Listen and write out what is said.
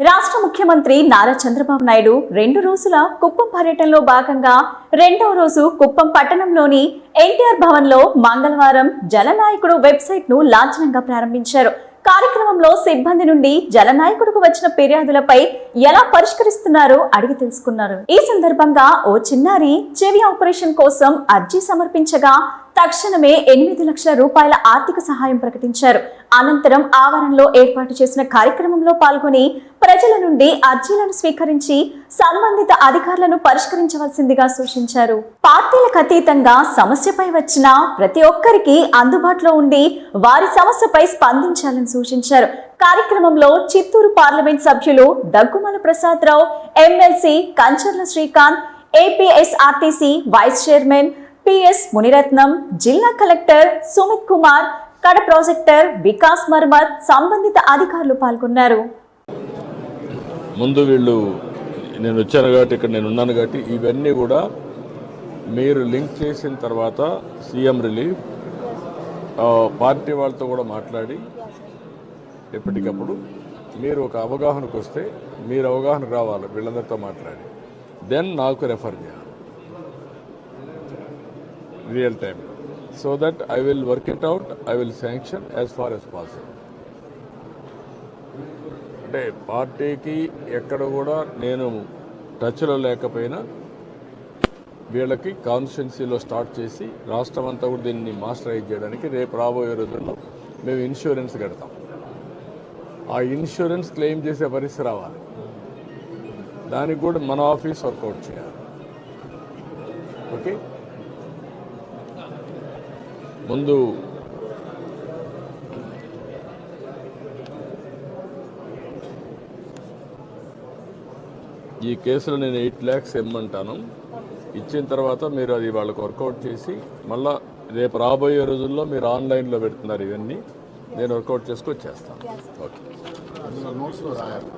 రాష్ట్ర ముఖ్యమంత్రి నారా చంద్రబాబు నాయుడు రెండు రోజుల కుప్పం పర్యటనలో భాగంగా రెండవ రోజు కుప్పం పట్టణంలోని ఎన్టీఆర్ భవన్లో మంగళవారం జలనాయకుడు వెబ్సైట్ను లాంఛనంగా ప్రారంభించారు. కార్యక్రమంలో సిబ్బంది నుండి జలనాయకుడుకు వచ్చిన ఫిర్యాదులపై ఎలా పరిష్కరిస్తున్నారో అడిగి తెలుసుకున్నారు. ఈ సందర్భంగా ఓ చిన్నారి చెవి ఆపరేషన్ కోసం అర్జీ సమర్పించగా తక్షణమే ఎనిమిది లక్షల రూపాయల ఆర్థిక సహాయం ప్రకటించారు. అనంతరం ఆవరణలో ఏర్పాటు చేసిన కార్యక్రమంలో పాల్గొని ప్రజల నుండి అర్జీలను స్వీకరించి సంబంధిత అధికారులను పరిష్కరించవలసిందిగా సూచించారు. పార్టీలకు అతీతంగా సమస్యపై వచ్చిన ప్రతి ఒక్కరికి అందుబాటులో ఉండి వారి సమస్యపై స్పందించాలని సూచించారు. కార్యక్రమంలో చిత్తూరు పార్లమెంట్ సభ్యులు Daggumalla Prasadarao MLC Kancharla Srikanth APSRTC vice chairman PS Muniratnam జిల్లా కలెక్టర్ సుమిత్ కుమార్ కడ ప్రాజెక్టర్ వికాస్ మర్మత్ సంబంధిత అధికారులు పాల్గొన్నారు. ముందు వీళ్ళు నేను వచ్చాను కాబట్టి ఇక్కడ నేను ఉన్నాను కాబట్టి ఇవన్నీ కూడా మీరు లింక్ చేసిన తర్వాత సీఎం రిలీఫ్ పార్టీ వాళ్ళతో కూడా మాట్లాడి ఎప్పటికప్పుడు మీరు ఒక అవగాహనకు వస్తే మీరు అవగాహనకు రావాలి వీళ్ళందరితో మాట్లాడి. దెన్ నాకు రెఫర్ చేయాలి. Real time so that I will work it out I will sanction as far as possible. అంటే పార్టీకి ఎక్కడ కూడా నేను టచ్లో లేకపోయినా వీళ్ళకి కాన్స్టిట్యున్సీలో స్టార్ట్ చేసి రాష్ట్రం అంతా కూడా దీన్ని మాస్టరైజ్ చేయడానికి రేపు రాబోయే రోజుల్లో మేము ఇన్సూరెన్స్ కడతాం. ఆ ఇన్సూరెన్స్ క్లెయిమ్ చేసే పరిస్థితి రావాలి. దానికి కూడా మన ఆఫీస్ వర్కౌట్ చేయాలి. ఓకే ముందు ఈ కేసులో నేను ఎయిట్ ల్యాక్స్ ఇమ్మంటాను. ఇచ్చిన తర్వాత మీరు అది వాళ్ళకి వర్కౌట్ చేసి మళ్ళా రేపు రాబోయే రోజుల్లో మీరు ఆన్లైన్లో పెడుతున్నారు ఇవన్నీ నేను వర్కౌట్ చేసుకొని చేస్తాను ఓకే. అందులో నోట్స్లో రాయాలి.